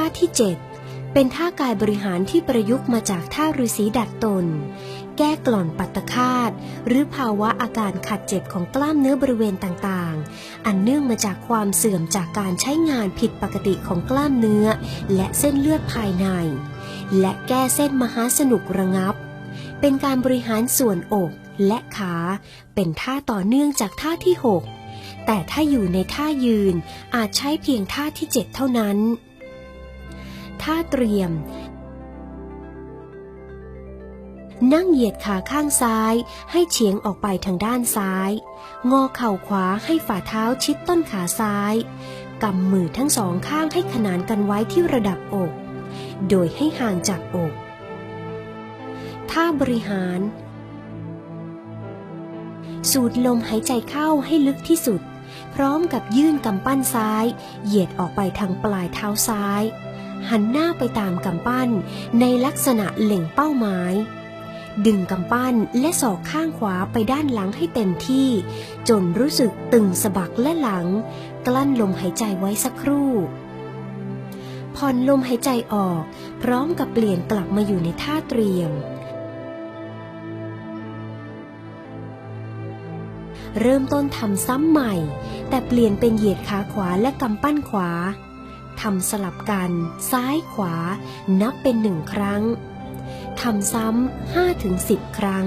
ท่าที่ 7 เป็นท่ากายบริหารที่ประยุกต์มาจากท่าฤาษีดัดตน แก้กล่อนปัตตคาตหรือภาวะอาการขัดเจ็บของกล้ามเนื้อบริเวณต่างๆ อันเนื่องมาจากความเสื่อมจากการใช้งานผิดปกติของกล้ามเนื้อ และเส้นเลือดภายใน และแก้เส้นมหาสนุกระงับ เป็นการบริหารส่วนอกและขา เป็นท่าต่อเนื่องจากท่าที่ 6แต่ถ้าอยู่ในท่ายืนอาจใช้เพียงท่าที่ 7 เท่านั้น ท่าเตรียม นั่งเหยียดขาข้างซ้ายให้เฉียงออกไปทางด้านซ้าย งอเข่าขวาให้ฝ่าเท้าชิดต้นขาซ้ายกำมือทั้งสองข้างให้ขนานกันไว้ที่ระดับอก โดยให้ห่างจากอก ท่าบริหาร สูดลมหายใจเข้าให้ลึกที่สุด พร้อมกับยื่นกำปั้นซ้าย เหยียดออกไปทางปลายเท้าซ้าย หันหน้าไปตามกำปั้นในลักษณะเล็งเป้าหมาย ดึงกำปั้นและศอกข้างขวาไปด้านหลังให้เต็มที่ จนรู้สึกตึงสะบักและหลัง กลั้นลมหายใจไว้สักครู่ผ่อนลมหายใจออก พร้อมกับเปลี่ยนกลับมาอยู่ในท่าเตรียม เริ่มต้นทำซ้ำใหม่ แต่เปลี่ยนเป็นเหยียดขาขวาและกำปั้นขวา ทำสลับกัน ซ้ายขวา นับเป็นหนึ่งครั้งทำซ้ำห้าถึงสิบครั้ง